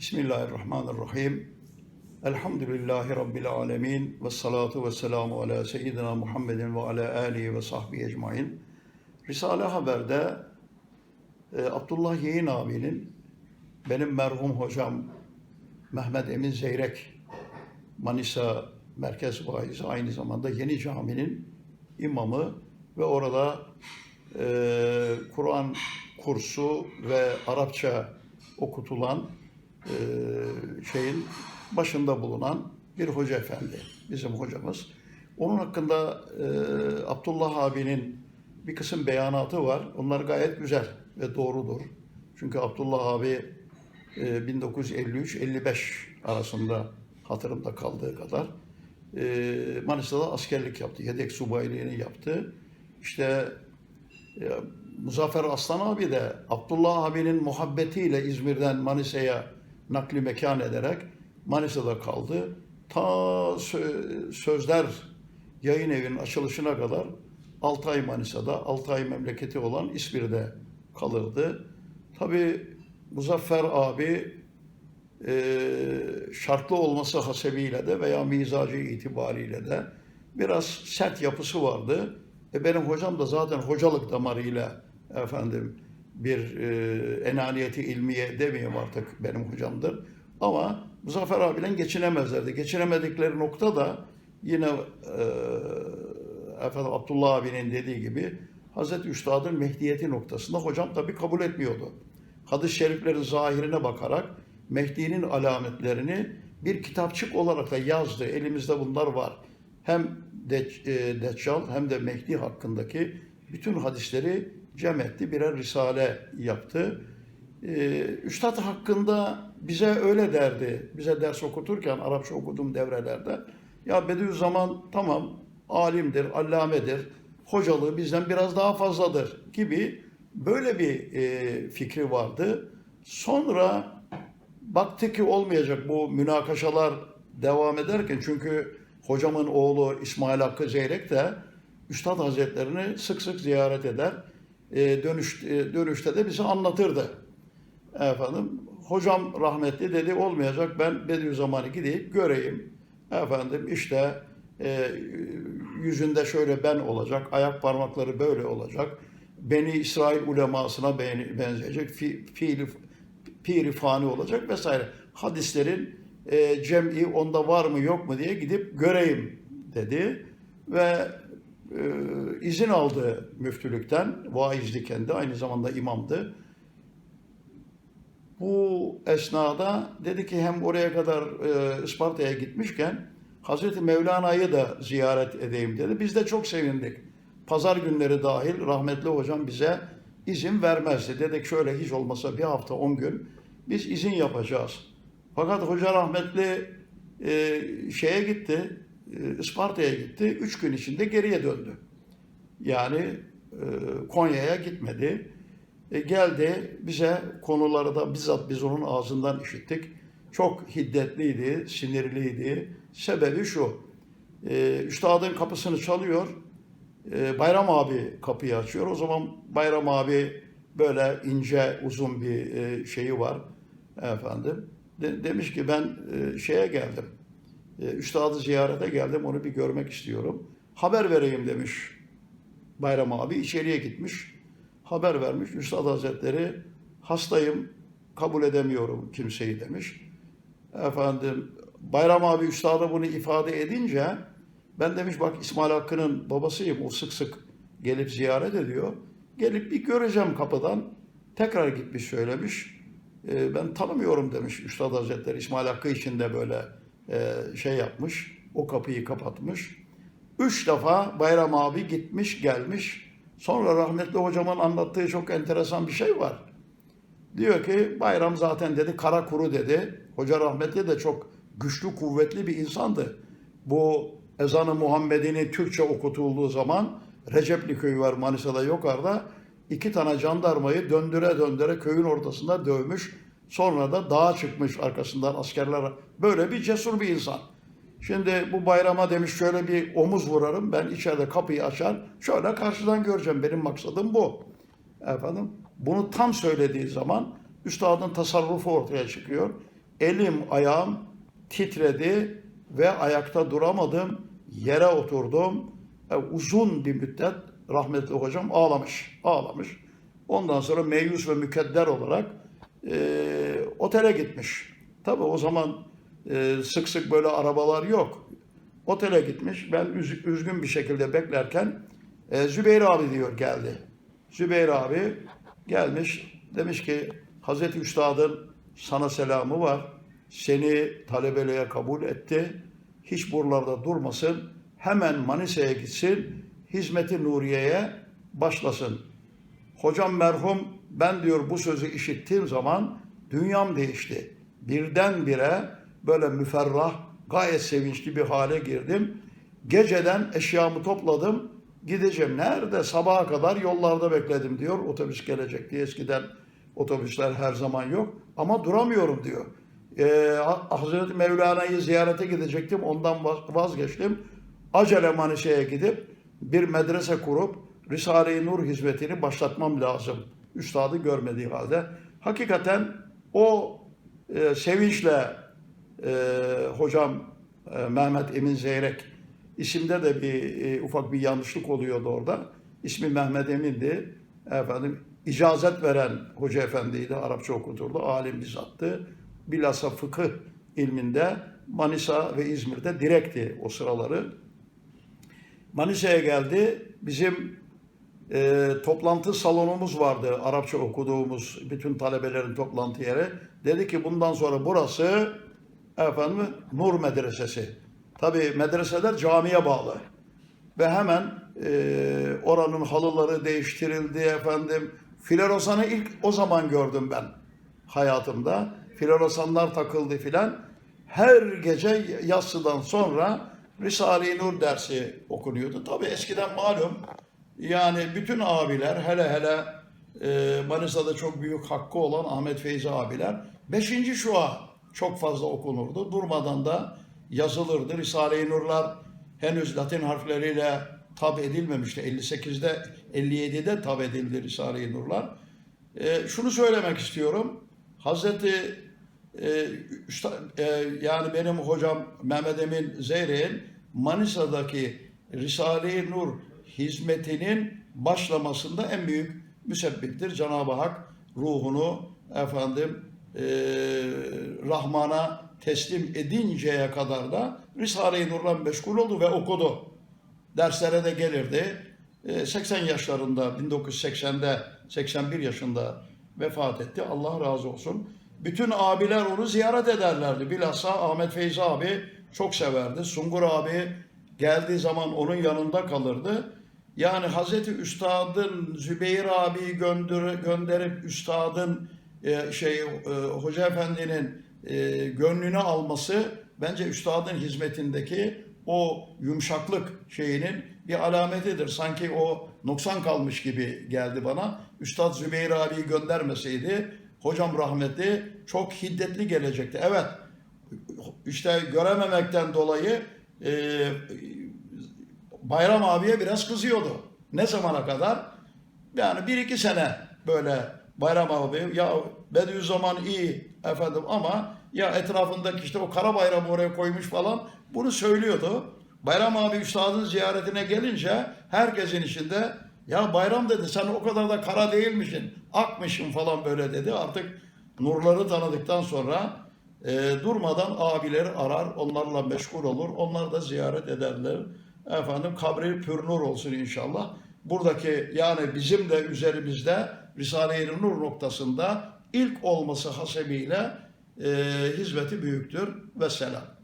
Bismillahirrahmanirrahim. Elhamdülillahi Rabbil alemin. Ve salatu ve selamu ala seyyidina Muhammedin ve ala alihi ve sahbihi ecmain. Risale Haber'de e, Abdullah Yeğin abinin benim merhum hocam Mehmet Emin Zeyrek Manisa Merkez Vaizi aynı zamanda Yeni Cami'nin imamı ve orada e, Kur'an kursu ve Arapça okutulan e, şeyin başında bulunan bir hoca efendi, bizim hocamız. Onun hakkında e, Abdullah abinin bir kısım beyanatı var. Onlar gayet güzel ve doğrudur. Çünkü Abdullah abi e, 1953-55 arasında hatırımda kaldığı kadar e, Manisa'da askerlik yaptı. Yedek subayliğini yaptı. İşte e, Muzaffer Aslan abi de Abdullah abinin muhabbetiyle İzmir'den Manisa'ya nakli mekan ederek Manisa'da kaldı. Ta sö- Sözler yayın evinin açılışına kadar 6 ay Manisa'da, 6 ay memleketi olan İzmir'de kalırdı. Tabi Muzaffer abi e, şartlı olması hasebiyle de veya mizacı itibariyle de biraz sert yapısı vardı. E benim hocam da zaten hocalık damarıyla efendim bir e, enaniyeti ilmiye demeyeyim artık benim hocamdır. Ama Muzaffer abiyle geçinemezlerdi. Geçinemedikleri nokta da yine e, efendim Abdullah abinin dediği gibi Hazreti Üstad'ın Mehdiyeti noktasında hocam tabi kabul etmiyordu. Hadis-i şeriflerin zahirine bakarak Mehdi'nin alametlerini bir kitapçık olarak da yazdı. Elimizde bunlar var. Hem e, Deccal hem de Mehdi hakkındaki bütün hadisleri cem etti. Birer risale yaptı. Ee, Üstad hakkında bize öyle derdi. Bize ders okuturken Arapça okuduğum devrelerde ya Bediüzzaman tamam alimdir, allamedir. Hocalığı bizden biraz daha fazladır gibi böyle bir e, fikri vardı. Sonra baktı ki olmayacak bu münakaşalar devam ederken çünkü hocamın oğlu İsmail Hakkı Zeyrek de Üstad Hazretlerini sık sık ziyaret eder. E, dönüş, e, dönüşte de bize anlatırdı. Efendim hocam rahmetli dedi olmayacak ben Bediüzzaman'ı gideyim göreyim. Efendim işte e, yüzünde şöyle ben olacak, ayak parmakları böyle olacak. Beni İsrail ulemasına benzeyecek, fi, fiili, piri fani olacak vesaire. Hadislerin e, cem'i onda var mı yok mu diye gidip göreyim dedi. Ve e, izin aldı müftülükten. Vaizdi kendi, aynı zamanda imamdı. Bu esnada dedi ki hem oraya kadar e, Isparta'ya gitmişken Hazreti Mevlana'yı da ziyaret edeyim dedi. Biz de çok sevindik. Pazar günleri dahil rahmetli hocam bize izin vermezdi. Dedik şöyle hiç olmasa bir hafta on gün biz izin yapacağız. Fakat hoca rahmetli e, şeye gitti, Isparta'ya gitti. Üç gün içinde geriye döndü. Yani e, Konya'ya gitmedi. E, geldi bize konuları da bizzat biz onun ağzından işittik. Çok hiddetliydi, sinirliydi. Sebebi şu, e, üstadın kapısını çalıyor, e, Bayram abi kapıyı açıyor. O zaman Bayram abi böyle ince, uzun bir e, şeyi var efendim. De- demiş ki ben e, şeye geldim, üstadı ziyarete geldim, onu bir görmek istiyorum. Haber vereyim demiş Bayram abi içeriye gitmiş. Haber vermiş. Üstad Hazretleri hastayım kabul edemiyorum kimseyi demiş. Efendim Bayram abi üstada bunu ifade edince ben demiş bak İsmail Hakkı'nın babasıyım. O sık sık gelip ziyaret ediyor. Gelip bir göreceğim kapıdan. Tekrar gitmiş söylemiş. "E, ben tanımıyorum demiş Üstad Hazretleri. İsmail Hakkı için de böyle şey yapmış. O kapıyı kapatmış. Üç defa Bayram abi gitmiş gelmiş. Sonra rahmetli hocamın anlattığı çok enteresan bir şey var. Diyor ki Bayram zaten dedi kara kuru dedi. Hoca rahmetli de çok güçlü kuvvetli bir insandı. Bu ezanı Muhammed'ini Türkçe okutulduğu zaman Recepli köyü var Manisa'da yukarıda. iki tane jandarmayı döndüre döndüre köyün ortasında dövmüş. Sonra da dağa çıkmış arkasından askerler. Böyle bir cesur bir insan. Şimdi bu bayrama demiş şöyle bir omuz vurarım. Ben içeride kapıyı açar. Şöyle karşıdan göreceğim. Benim maksadım bu. Efendim bunu tam söylediği zaman üstadın tasarrufu ortaya çıkıyor. elim ayağım titredi ve ayakta duramadım. Yere oturdum. E, uzun bir müddet rahmetli hocam ağlamış. Ağlamış. Ondan sonra meyus ve mükedder olarak e, otele gitmiş. Tabii o zaman e, sık sık böyle arabalar yok. Otele gitmiş. Ben üz- üzgün bir şekilde beklerken e, Zübeyir abi diyor geldi. Zübeyir abi gelmiş. Demiş ki Hazreti Üstad'ın sana selamı var. Seni talebeliğe kabul etti. Hiç buralarda durmasın. Hemen Manisa'ya gitsin. Hizmeti Nuriye'ye başlasın. Hocam merhum ben diyor bu sözü işittiğim zaman dünyam değişti. Birdenbire böyle müferrah, gayet sevinçli bir hale girdim. Geceden eşyamı topladım. Gideceğim. Nerede? Sabaha kadar yollarda bekledim diyor. Otobüs gelecek diye eskiden otobüsler her zaman yok. Ama duramıyorum diyor. Ee, Hazreti Mevlana'yı ziyarete gidecektim. Ondan vaz- vazgeçtim. Acele Manisa'ya gidip bir medrese kurup Risale-i Nur hizmetini başlatmam lazım. Üstadı görmediği halde. Hakikaten o e, sevinçle e, hocam e, Mehmet Emin Zeyrek isimde de bir e, ufak bir yanlışlık oluyordu orada. İsmi Mehmet Emin'di. Efendim icazet veren hoca efendiydi. Arapça okuturdu. Alim bizattı. Bilhassa fıkıh ilminde Manisa ve İzmir'de direkti o sıraları. Manisa'ya geldi. Bizim e, toplantı salonumuz vardı. Arapça okuduğumuz bütün talebelerin toplantı yeri. Dedi ki bundan sonra burası efendim Nur Medresesi. Tabii medreseler camiye bağlı. Ve hemen e, oranın halıları değiştirildi efendim. Floresan'ı ilk o zaman gördüm ben hayatımda. Floresanlar takıldı filan. Her gece yatsıdan sonra Risale-i Nur dersi okunuyordu. Tabii eskiden malum yani bütün abiler hele hele e, Manisa'da çok büyük hakkı olan Ahmet Feyzi abiler beşinci şua çok fazla okunurdu. Durmadan da yazılırdı. Risale-i Nurlar henüz Latin harfleriyle tab edilmemişti. 58'de 57'de tab edildi Risale-i Nurlar. E, şunu söylemek istiyorum. Hazreti e, üsta- e, yani benim hocam Mehmet Emin Zeyrek'in Manisa'daki Risale-i Nur hizmetinin başlamasında en büyük müsebbiptir. Cenab-ı Hak ruhunu efendim e, Rahman'a teslim edinceye kadar da Risale-i Nur'la meşgul oldu ve okudu. Derslere de gelirdi. E, 80 yaşlarında 1980'de 81 yaşında vefat etti. Allah razı olsun. Bütün abiler onu ziyaret ederlerdi. Bilhassa Ahmet Feyzi abi çok severdi. Sungur abi geldiği zaman onun yanında kalırdı. Yani Hazreti Üstad'ın Zübeyir abiyi gönder, gönderip Üstad'ın e, şey e, Hoca Efendi'nin e, gönlünü alması bence Üstad'ın hizmetindeki o yumuşaklık şeyinin bir alametidir. Sanki o noksan kalmış gibi geldi bana. Üstad Zübeyir abiyi göndermeseydi hocam rahmetli çok hiddetli gelecekti. Evet işte görememekten dolayı e, Bayram abiye biraz kızıyordu. Ne zamana kadar? Yani bir iki sene böyle Bayram abi ya Bediüzzaman iyi efendim ama ya etrafındaki işte o kara bayramı oraya koymuş falan bunu söylüyordu. Bayram abi üstadın ziyaretine gelince herkesin içinde ya bayram dedi sen o kadar da kara değilmişsin akmışsın falan böyle dedi. Artık nurları tanıdıktan sonra e, durmadan abileri arar onlarla meşgul olur onlar da ziyaret ederler. Efendim kabri pürnur olsun inşallah. Buradaki yani bizim de üzerimizde Risale-i Nur noktasında ilk olması hasebiyle e, hizmeti büyüktür ve selam.